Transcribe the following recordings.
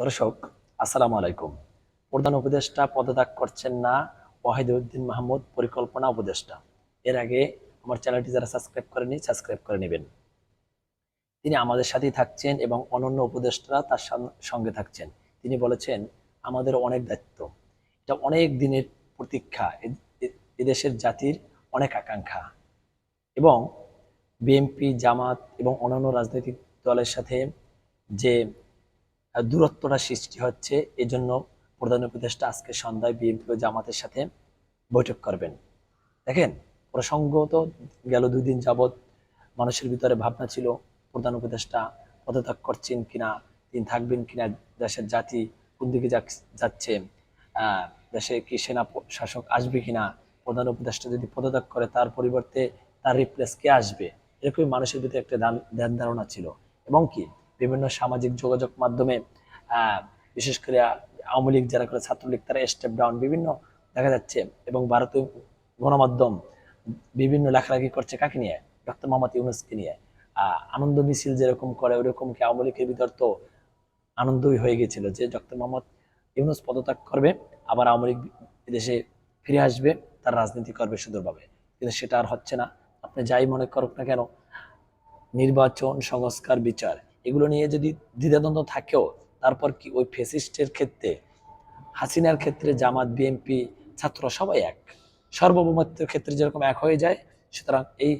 দর্শক, আসসালামু আলাইকুম। প্রধান উপদেষ্টা পদত্যাগ করছেন না ওয়াহিদুদ্দিন মাহমুদ, পরিকল্পনা উপদেষ্টা। এর আগে আমার চ্যানেলটি যারা সাবস্ক্রাইব করেনি সাবস্ক্রাইব করে নেবেন। তিনি আমাদের সাথেই থাকছেন এবং অনন্য উপদেষ্টারা তার সঙ্গে থাকছেন। তিনি বলেছেন, আমাদের অনেক দায়িত্ব। এটা অনেক দিনের প্রতীক্ষা। এদেশের জাতির অনেক আকাঙ্ক্ষা। এবং বিএনপি, জামাত এবং অন্যান্য রাজনৈতিক দলের সাথে যে দূরত্বটা সৃষ্টি হচ্ছে, এজন্য প্রধান উপদেষ্টা আজকে সন্ধ্যায় বিএনপি ও জামাতের সাথে বৈঠক করবেন। দেখেন, প্রসঙ্গত গেল দুই দিন যাবৎ মানুষের ভিতরে ভাবনা ছিল, প্রধান উপদেষ্টা পদত্যাগ করছেন কিনা, তিনি থাকবেন কিনা, দেশের জাতি কোন দিকে যাচ্ছে দেশে কি সেনা শাসক আসবে কিনা, প্রধান উপদেষ্টা যদি পদত্যাগ করে, তার পরিবর্তে তার রিপ্লেস কে আসবে? এরকমই মানুষের ভিতরে একটা ধ্যান- ধারণা ছিল। এবং কি, বিভিন্ন সামাজিক যোগাযোগ মাধ্যমে বিশেষ করে আওয়ামী লীগ যারা করে, ছাত্রলীগ, তারা স্টেপ ডাউন বিভিন্ন দেখা যাচ্ছে। এবং ভারতীয় গণমাধ্যম বিভিন্ন লেখালেখি করছে কাকে নিয়ে? ডক্টর মোহাম্মদ ইউনুসকে নিয়ে। আনন্দ মিছিল যেরকম করে ওরকম কি আওয়ামী লীগের ভিতর তো আনন্দই হয়ে গেছিল যে ডক্টর মোহাম্মদ ইউনুস পদত্যাগ করবে, আবার আওয়ামী লীগ দেশে ফিরে আসবে, তার রাজনীতি করবে সুন্দরভাবে কিন্তু সেটা আর হচ্ছে না। আপনি যাই মনে করুক না কেন, নির্বাচন, সংস্কার, বিচার, এগুলো নিয়ে যদি দ্বিধাদ্বন্দ্ব থাকেও তারপর কি ওই ফেসিস্টের ক্ষেত্রে, হাসিনার ক্ষেত্রে, জামাত বিএনপি ছাত্র সবাই এক। সর্বভৌমত্বের ক্ষেত্রে যেরকম এক হয়ে যায়, সুতরাং এই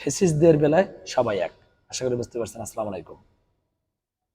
ফেসিসদের বেলায় সবাই এক। আশা করি বুঝতে পারছেন। আসসালামু আলাইকুম।